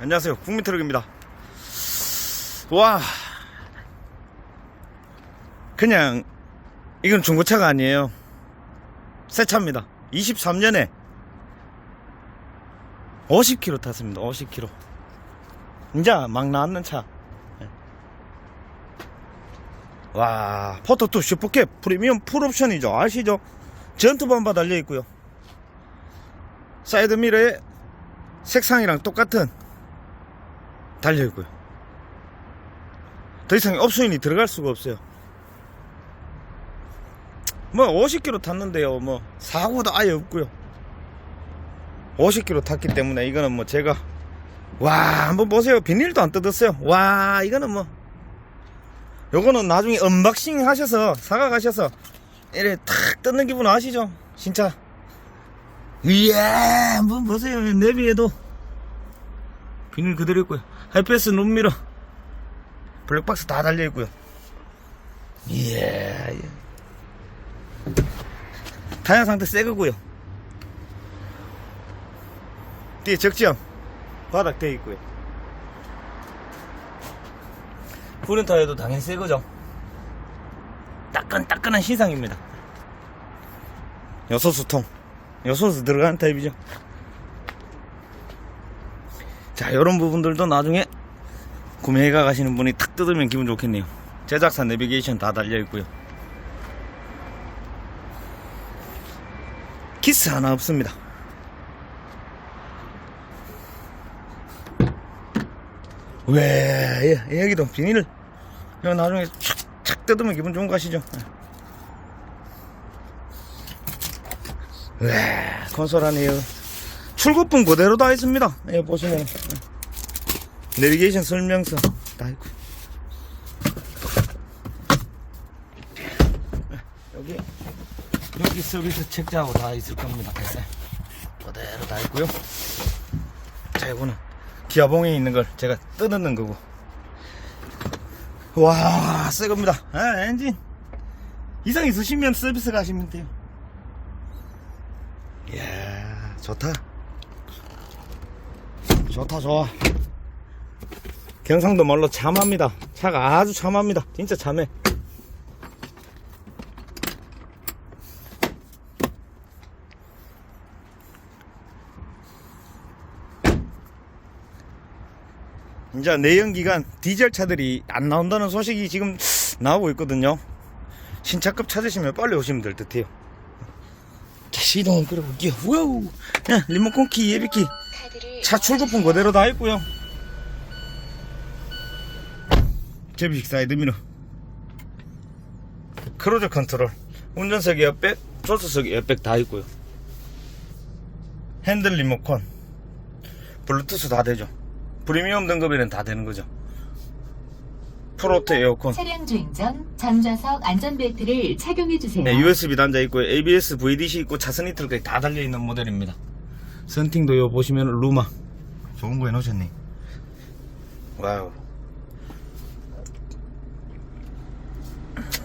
안녕하세요 국민트럭입니다 와 그냥 이건 중고차가 아니에요 새 차입니다 23년에 50km 탔습니다 50km 이제 막 나왔는 차 예. 와, 포토2 슈퍼캡 프리미엄 풀옵션이죠. 아시죠? 전투 범바 달려 있고요. 사이드 미러에 색상이랑 똑같은 달려 있고요. 더 이상 업소인이 들어갈 수가 없어요. 뭐 50km 탔는데요. 뭐 사고도 아예 없고요. 50km 탔기 때문에 이거는 뭐 제가 와 한번 보세요. 비닐도 안 뜯었어요. 와 이거는 뭐 요거는 나중에 언박싱 하셔서 사가 가셔서 이래 탁 뜯는 기분 아시죠? 진짜 이야 한번 보세요 내비에도 비닐 그대로 있고요. 하이패스 룸미러 블랙박스 다 달려있고요. 예. 타이어 상태 새거고요. 뒤에 적지형 바닥 되어 있고요. 푸른 타이어도 당연히 새거죠. 따끈따끈한 신상입니다. 여소수통. 여소수 들어가는 타입이죠 자 이런 부분들도 나중에 구매가 가시는 분이 탁 뜯으면 기분 좋겠네요. 제작사 내비게이션 다 달려있고요. 키스 하나 없습니다. 왜 예, 여기도 비닐 이거 나중에 착착 뜯으면 기분 좋은 거 아시죠? 왜 컨솔 안에요 출고품 그대로 다 있습니다. 예 보시면. 예. 내비게이션 설명서 다 있고. 예, 여기 여기 서비스 책자하고 다 있을 겁니다. 예. 그대로 다 있고요. 자 이거는 기아봉에 있는 걸 제가 뜯는 거고. 와 새 겁니다. 아, 엔진. 이상 있으시면 서비스 가시면 돼요. 이야 좋다 좋다 좋아. 경상도 말로 참합니다. 차가 아주 참합니다. 진짜 참해. 이제 내연기관 디젤 차들이 안 나온다는 소식이 지금 나오고 있거든요. 신차급 찾으시면 빨리 오시면 될 듯해요. 자, 시동을 끌어볼게요. 우와우. 야, 리모컨 키 예비키 차 출고품 그대로 다 있고요. 제비식 사이드 미러 크루즈 컨트롤. 운전석 에어백 조수석 에어백 다 있고요. 핸들 리모컨. 블루투스 다 되죠. 프리미엄 등급에는 다 되는 거죠. 프로테 에어컨. 차량 주행 전 전좌석 안전벨트를 착용해 주세요. 네, USB 단자 있고 ABS, VDC 있고 차선 이틀까지 다 달려있는 모델입니다 선팅도 요 보시면 루마. 좋은 거 해놓으셨네. 와우.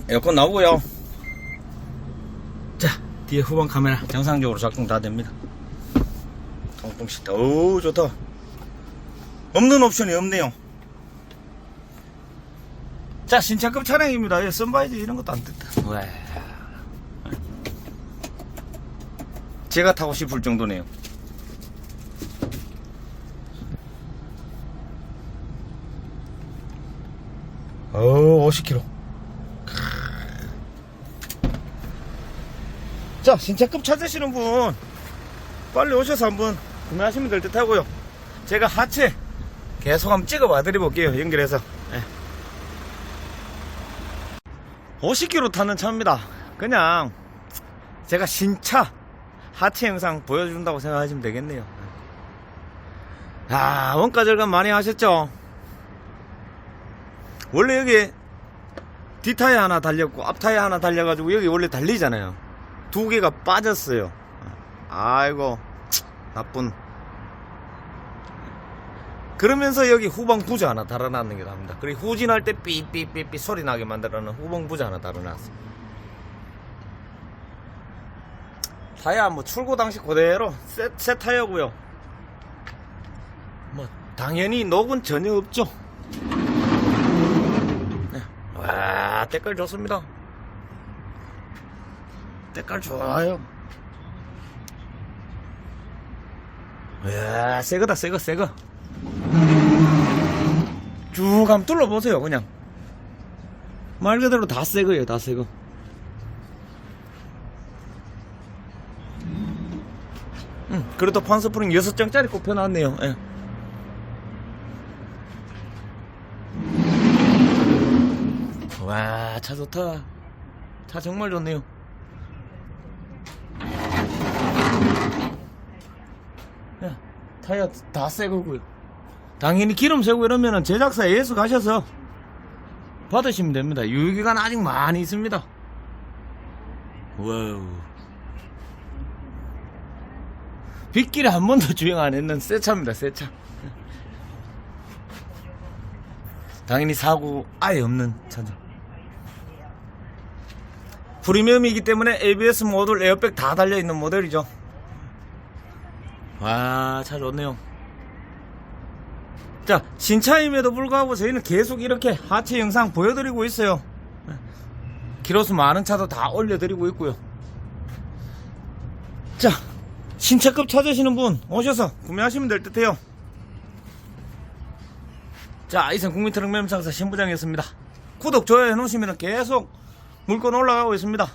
에어컨 나오고요. 자 뒤에 후방 카메라 정상적으로 작동 다 됩니다. 통풍 시트 오 좋다. 없는 옵션이 없네요. 자 신차급 차량입니다. 예, 선바이저 이런 것도 안 뜯다. 와. 제가 타고 싶을 정도네요 어 50km 자 신차급 찾으시는 분 빨리 오셔서 한번 구매하시면 될 듯 하고요. 제가 하체 계속 한번 찍어 봐 드려 볼게요 연결해서. 예. 50km 타는 차입니다. 그냥 제가 신차 하체 영상 보여준다고 생각하시면 되겠네요. 아 원가 절감 많이 하셨죠 원래 여기 뒷타이어 하나 달렸고 앞타이어 하나 달려가지고 여기 원래 달리잖아요. 두 개가 빠졌어요. 아이고 나쁜. 그러면서 여기 후방 부자 하나 달아놨는 게 나옵니다. 그리고 후진할 때 삐삐삐삐 소리 나게 만들어놓은 후방 부자 하나 달아놨어 타이어 뭐 출고 당시 그대로 새, 새 타이어고요. 뭐 당연히 녹은 전혀 없죠. 때깔 좋습니다. 때깔 좋아요. 이야, 새거다, 새거, 새거. 쭉 한번 둘러보세요, 그냥. 말 그대로 다 새거예요, 다 새거. 응, 그래도 판스프링 6장짜리 꼽혀놨네요. 예. 와, 차 좋다. 차 정말 좋네요. 야, 타이어 다새 거고요. 당연히 기름 새고 이러면은 제작사 예수 가셔서 받으시면 됩니다. 유효기간 아직 많이 있습니다. 와우. 빗길에 한 번도 주행 안 했는 새 차입니다, 새 차. 당연히 사고 아예 없는 차죠. 프리미엄이기 때문에 ABS 모듈 에어백 다 달려있는 모델이죠. 와, 차 좋네요. 자, 신차임에도 불구하고 저희는 계속 이렇게 하체 영상 보여드리고 있어요. 키로수 많은 차도 다 올려드리고 있고요. 자, 신차급 찾으시는 분 오셔서 구매하시면 될 듯해요. 자, 이상 국민트럭 매매장사 신부장이었습니다. 구독, 좋아요 해놓으시면 계속 물건 올라가고 있습니다.